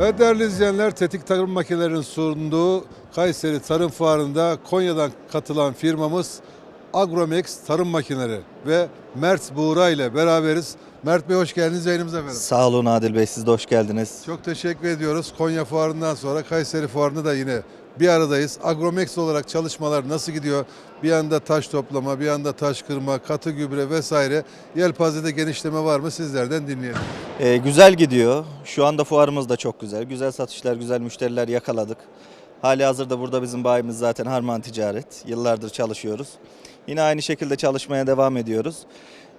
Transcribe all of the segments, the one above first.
Evet değerli izleyenler, Tetik Tarım Makinelerinin sunduğu Kayseri Tarım Fuarı'nda Konya'dan katılan firmamız Agromex Tarım Makineleri ve Mert Buğra ile beraberiz. Mert Bey hoş geldiniz yayınımıza efendim. Sağ olun Adil Bey, siz de hoş geldiniz. Çok teşekkür ediyoruz. Konya Fuarı'ndan sonra Kayseri Fuarı'nda da yine bir aradayız. Agromex olarak çalışmalar nasıl gidiyor? Bir yanda taş toplama, bir yanda taş kırma, katı gübre vesaire. Yelpazede genişleme var mı? Sizlerden dinleyelim. Ee, güzel gidiyor. Şu anda fuarımız da çok güzel. Güzel satışlar, güzel müşteriler yakaladık. Hali hazırda burada bizim bayimiz zaten Harman Ticaret. Yıllardır çalışıyoruz. Yine aynı şekilde çalışmaya devam ediyoruz.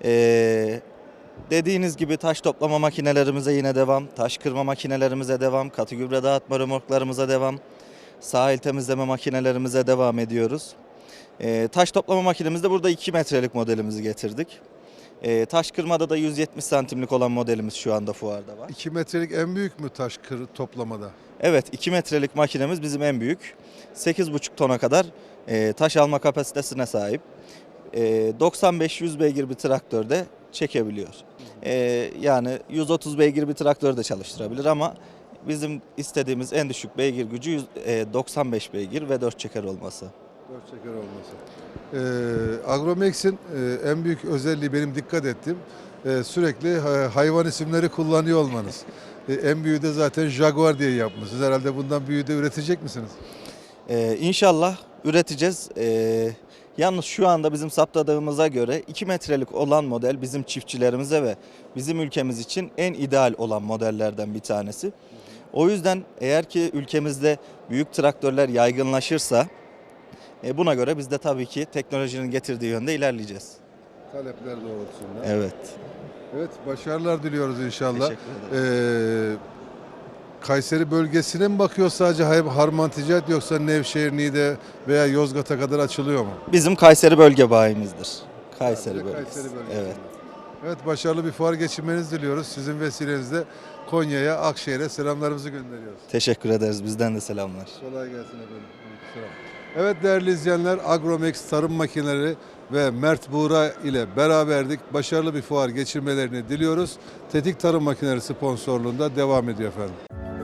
Ee, dediğiniz gibi taş toplama makinelerimize yine devam. Taş kırma makinelerimize devam. Katı gübre dağıtma römorklarımıza devam. Sahil temizleme makinelerimize devam ediyoruz. Ee, taş toplama makinemizde burada 2 metrelik modelimizi getirdik. Ee, taş kırmada da 170 santimlik olan modelimiz şu anda fuarda var. 2 metrelik en büyük mü taş kır toplamada? Evet 2 metrelik makinemiz bizim en büyük. 8,5 tona kadar e, taş alma kapasitesine sahip. E, 95-100 beygir bir traktörde çekebiliyor. E, yani 130 beygir bir traktör de çalıştırabilir ama bizim istediğimiz en düşük beygir gücü yüz- e, 95 beygir ve 4 çeker olması. Dört çeker olması. Ee, Agromex'in e, en büyük özelliği benim dikkat ettiğim e, sürekli ha- hayvan isimleri kullanıyor olmanız. E, en büyüğü de zaten Jaguar diye yapmışsınız. Herhalde bundan büyüğü de üretecek misiniz? Ee, inşallah üreteceğiz. Ee, yalnız şu anda bizim saptadığımıza göre 2 metrelik olan model bizim çiftçilerimize ve bizim ülkemiz için en ideal olan modellerden bir tanesi. O yüzden eğer ki ülkemizde büyük traktörler yaygınlaşırsa e, buna göre biz de tabii ki teknolojinin getirdiği yönde ilerleyeceğiz. Talepler doğrultusunda. Evet. Evet, başarılar diliyoruz inşallah. Teşekkür ederim. Ee, Kayseri bölgesine mi bakıyor sadece Harman Ticaret yoksa Nevşehir, Niğde veya Yozgat'a kadar açılıyor mu? Bizim Kayseri bölge bayimizdir. Kayseri bölgesi. Kayseri bölgesinde. Evet. Evet başarılı bir fuar geçirmenizi diliyoruz. Sizin vesilenizle Konya'ya, Akşehir'e selamlarımızı gönderiyoruz. Teşekkür ederiz. Bizden de selamlar. Kolay gelsin efendim. Selam. Evet değerli izleyenler Agromex Tarım Makineleri ve Mert Buğra ile beraberdik. Başarılı bir fuar geçirmelerini diliyoruz. Tetik Tarım Makineleri sponsorluğunda devam ediyor efendim.